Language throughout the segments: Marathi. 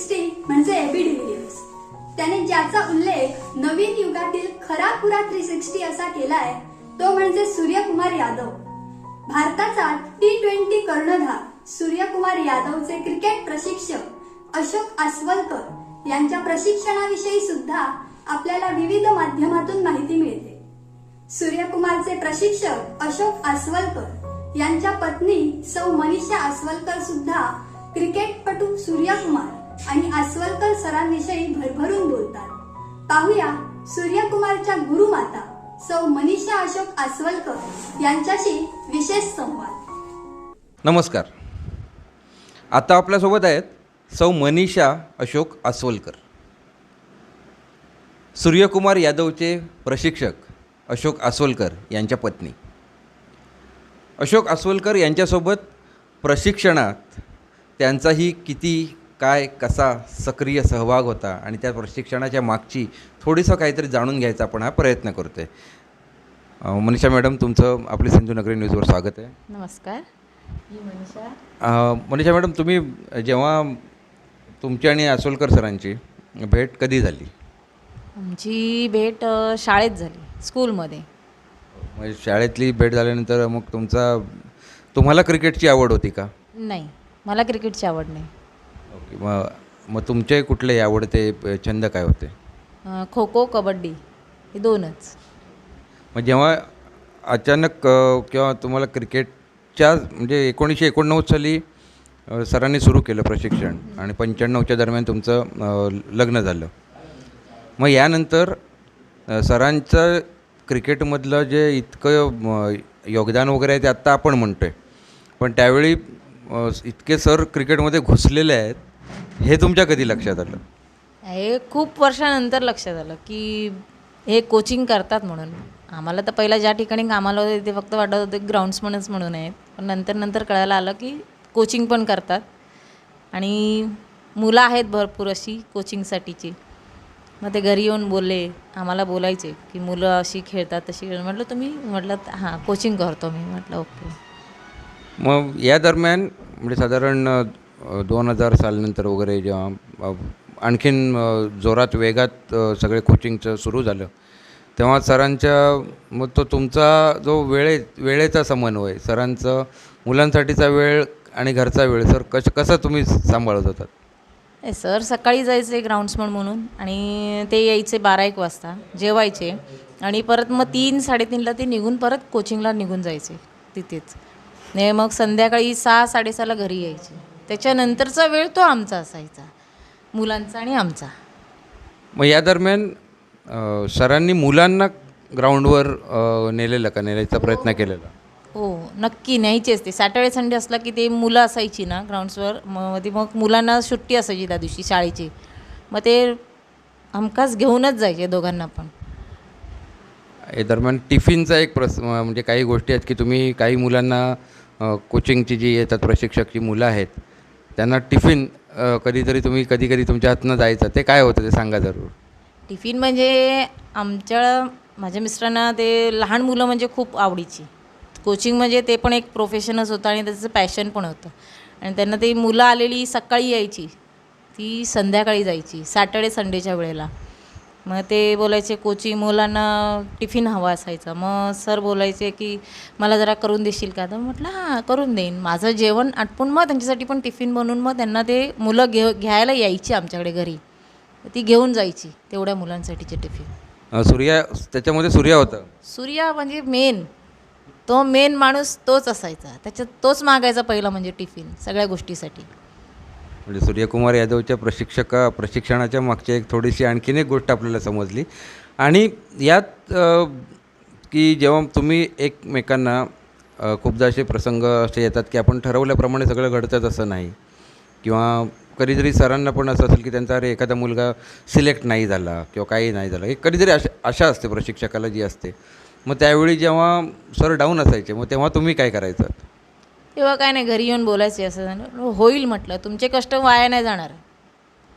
सिक्स्टी म्हणजे एबी डिव्हिलियर्स त्याने ज्याचा उल्लेख नवीन युगातील खरा खुरा थ्री सिक्स्टी असा केलाय तो म्हणजे सूर्यकुमार यादव. भारताचा टी ट्वेंटी कर्णधार सूर्यकुमार यादवचे क्रिकेट प्रशिक्षक अशोक आसवलकर यांच्या प्रशिक्षणाविषयी सुद्धा आपल्याला विविध माध्यमातून माहिती मिळते. सूर्यकुमारचे प्रशिक्षक अशोक आसवलकर यांच्या पत्नी सौ मनीषा आसवलकर सुद्धा क्रिकेटपटू सूर्यकुमार आणि आसवलकर सरांविषयी भरभरून बोलतात. पाहूया सूर्यकुमारच्या गुरुमाता सौ मनीषा अशोक अस्वलकर यांच्याशी विशेष संवाद. नमस्कार. आता आपल्यासोबत आहेत सौ मनीषा अशोक अस्वलकर सूर्यकुमार यादवचे प्रशिक्षक अशोक अस्वलकर यांच्या पत्नी. अशोक अस्वलकर यांच्यासोबत प्रशिक्षणात त्यांचाही किती काय कसा सक्रिय सहभाग होता आणि त्या प्रशिक्षणाच्या मागची थोडीसं काहीतरी जाणून घ्यायचा आपण हा प्रयत्न करतो आहे मनीषा मॅडम तुमचं आपली सिंधू नगरी न्यूजवर स्वागत आहे. नमस्कार. मी मनीषा. मनीषा मॅडम तुम्ही जेव्हा तुमची आणि आसोलकर सरांची भेट कधी झाली? आमची भेट शाळेत झाली स्कूलमध्ये. म्हणजे शाळेतली भेट झाल्यानंतर मग तुमचा तुम्हाला क्रिकेटची आवड होती का? नाही मला क्रिकेटची आवड नाही. मग मग तुमचे कुठले आवडते छंद काय होते? खो खो कबड्डी हे दोनच. मग जेव्हा अचानक किंवा तुम्हाला क्रिकेटच्या म्हणजे एकोणीसशे एकोणनव्वद साली सरांनी सुरू केलं प्रशिक्षण आणि पंच्याण्णवच्या दरम्यान तुमचं लग्न झालं. मग यानंतर सरांचं क्रिकेटमधलं जे इतकं योगदान वगैरे आहे ते आत्ता आपण म्हणतो आहे पण त्यावेळी इतके सर क्रिकेटमध्ये घुसलेले आहेत हे तुमच्या कधी लक्षात आलं? हे खूप वर्षानंतर लक्षात आलं की हे कोचिंग करतात म्हणून. आम्हाला तर पहिला ज्या ठिकाणी कामाला होते ते फक्त वाटत होते ग्राउंड्समनच म्हणून आहेत. पण नंतर नंतर कळायला आलं की कोचिंग पण करतात. आणि मुलं आहेत भरपूर अशी कोचिंगसाठीची मग ते घरी येऊन बोलले आम्हाला बोलायचे की मुलं अशी खेळतात तशी खेळ म्हटलं तुम्ही म्हटलं हां कोचिंग करतो मी. म्हटलं ओके. मग या दरम्यान म्हणजे साधारण दोन हजार सालनंतर वगैरे जेव्हा आणखीन जोरात वेगात सगळे कोचिंगचं सुरू झालं तेव्हा सरांच्या मग तो तुमचा जो वेळे वेळेचा समन्वय सरांचं मुलांसाठीचा वेळ आणि घरचा वेळ सर कश कसं तुम्ही सांभाळत होतात? सर सकाळी जायचे ग्राउंड्समन म्हणून आणि ते यायचे बारा एक वाजता जेवायचे आणि परत मग तीन साडेतीनला ते निघून परत कोचिंगला निघून जायचे तिथेच. नाही मग संध्याकाळी सहा साडेसहाला घरी यायचे. त्याच्यानंतरचा वेळ तो आमचा असायचा. मुलांचा आणि आमचा. मग या दरम्यान अ, सरांनी मुलांना ग्राउंडवर अ, नेलेलं का? नेण्याचा प्रयत्न केलेला? हो नक्की न्यायचेच ते सॅटर्डे संडे असला की ते मुलं असायची ना ग्राउंड्सवर. मग ते मग मुलांना सुट्टी असायची त्या दिवशी शाळेची. मग ते हमखास घेऊनच जायचे दोघांना पण. या दरम्यान टिफिनचा एक प्रस म्हणजे काही गोष्टी आहेत की तुम्ही काही मुलांना अ, कोचिंगची जी येतात प्रशिक्षकची मुलं आहेत त्यांना टिफिन कधीतरी तुम्ही कधी कधी तुमच्या हातनं जायचं ते काय होतं ते सांगा जरूर. टिफिन म्हणजे आमच्या माझ्या मिस्टरांना ते लहान मुलं म्हणजे खूप आवडीची. कोचिंग म्हणजे ते पण एक प्रोफेशनच होतं आणि त्याचं पॅशन पण होतं. आणि त्यांना ते मुलं आलेली सकाळी यायची ती संध्याकाळी जायची सॅटर्डे संडेच्या वेळेला. मग ते बोलायचे कोचिंग मुलांना टिफिन हवा असायचा. मग सर बोलायचे की मला जरा करून देशील का? तर म्हटलं हां करून देईन. माझं जेवण आटपून मग त्यांच्यासाठी पण टिफिन बनवून मग त्यांना ते मुलं घेऊ घ्यायला यायची आमच्याकडे घरी. ती घेऊन जायची तेवढ्या मुलांसाठीचे टिफिन. सूर्या त्याच्यामध्ये सूर्या होतं. सूर्या म्हणजे मेन. तो मेन माणूस तोच असायचा. त्याच्यात तोच मागायचा पहिला म्हणजे टिफिन सगळ्या गोष्टीसाठी. म्हणजे सूर्यकुमार यादवच्या प्रशिक्षका प्रशिक्षणाच्या मागची एक थोडीशी आणखीन एक गोष्ट आपल्याला समजली. आणि यात की जेव्हा तुम्ही एकमेकांना खूपदा असे प्रसंग असे येतात की आपण ठरवल्याप्रमाणे सगळं घडतंच असं नाही. किंवा कधीतरी सरांना पण असं असेल की त्यांचा अरे एखादा मुलगा सिलेक्ट नाही झाला किंवा काही नाही झालं. हे कधीतरी अशा आशा असते प्रशिक्षकाला जी असते. मग त्यावेळी जेव्हा सर डाऊन असायचे मग तेव्हा तुम्ही काय करायचं? तेव्हा काय नाही घरी येऊन बोलायचे असं झालं. होईल म्हटलं. तुमचे कष्ट वाया नाही जाणार.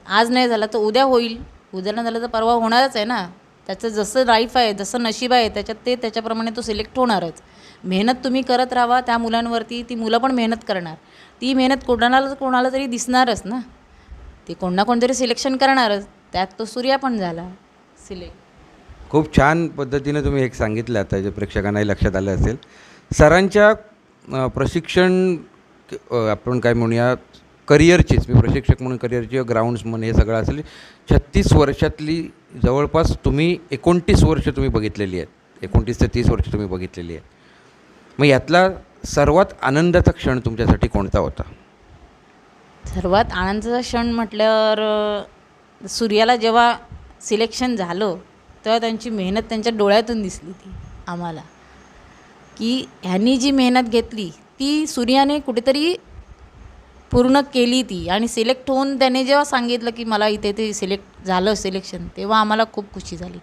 आज नाही झालं तर उद्या होईल. उद्या नाही झालं तर परवा होणारच आहे ना. त्याचं जसं लाईफ आहे जसं नशीब आहे त्याच्यात ते त्याच्याप्रमाणे तो सिलेक्ट होणारच. मेहनत तुम्ही करत राहा त्या मुलांवरती. ती मुलं पण मेहनत करणार. ती मेहनत कोणाला कोणाला तरी दिसणारच ना. ते कोण ना कोणतरी सिलेक्शन करणारच. त्यात तो सूर्या पण झाला. सिलेक्ट खूप छान पद्धतीने तुम्ही एक सांगितलं आता जे प्रेक्षकांनाही लक्षात आलं असेल. सरांच्या प्रशिक्षण आपण काय म्हणूया करिअरचीच. मी प्रशिक्षक म्हणून करिअरची ग्राउंड्स म्हणून हे सगळं असेल. छत्तीस वर्षातली जवळपास तुम्ही एकोणतीस वर्ष तुम्ही बघितलेली आहेत. एकोणतीस ते तीस वर्ष तुम्ही बघितलेली आहेत. मग यातला सर्वात आनंदाचा क्षण तुमच्यासाठी कोणता होता? सर्वात आनंदाचा क्षण म्हटल्यावर सूर्याला जेव्हा सिलेक्शन झालं तेव्हा त्यांची मेहनत त्यांच्या डोळ्यातून दिसली ती आम्हाला. की ह्यांनी जी मेहनत घेतली ती सूर्याने कुठेतरी पूर्ण केली ती. आणि सिलेक्ट होऊन त्याने जेव्हा सांगितलं की मला इथे ते सिलेक्ट झालं सिलेक्शन तेव्हा आम्हाला खूप खुशी झाली.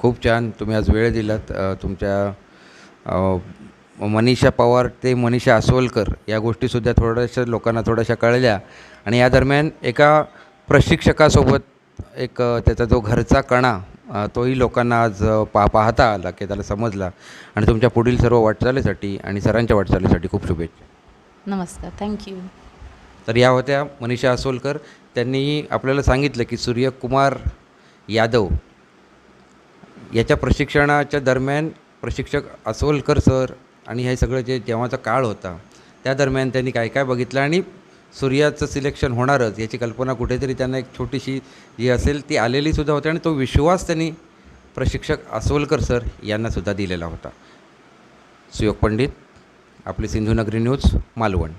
खूप छान. तुम्ही आज वेळ दिलात. तुमच्या मनीषा पवार ते मनीषा आसोलकर या गोष्टीसुद्धा थोड्याशा लोकांना थोड्याशा कळल्या. आणि या दरम्यान एका प्रशिक्षकासोबत एक त्याचा जो घरचा कणा तोही लोकांना आज पा पाहता आला की त्याला समजला. आणि तुमच्या पुढील सर्व वाटचालीसाठी आणि सरांच्या वाटचालीसाठी खूप शुभेच्छा. नमस्कार. थँक्यू तर या होत्या मनीषा आसोलकर त्यांनी आपल्याला सांगितलं की सूर्यकुमार यादव याच्या प्रशिक्षणाच्या दरम्यान प्रशिक्षक आसोलकर सर आणि हे सगळं जे जेव्हाचा काळ होता त्या दरम्यान त्यांनी काय काय बघितलं आणि सूर्याचं सिलेक्शन होणारच याची कल्पना कुठेतरी त्यांना एक छोटीशी जी असेल ती आलेलीसुद्धा होती आणि तो विश्वास त्यांनी प्रशिक्षक अस्वलकर सर यांनासुद्धा दिलेला होता. सुयोग पंडित आपली सिंधुनगरी न्यूज मालवण.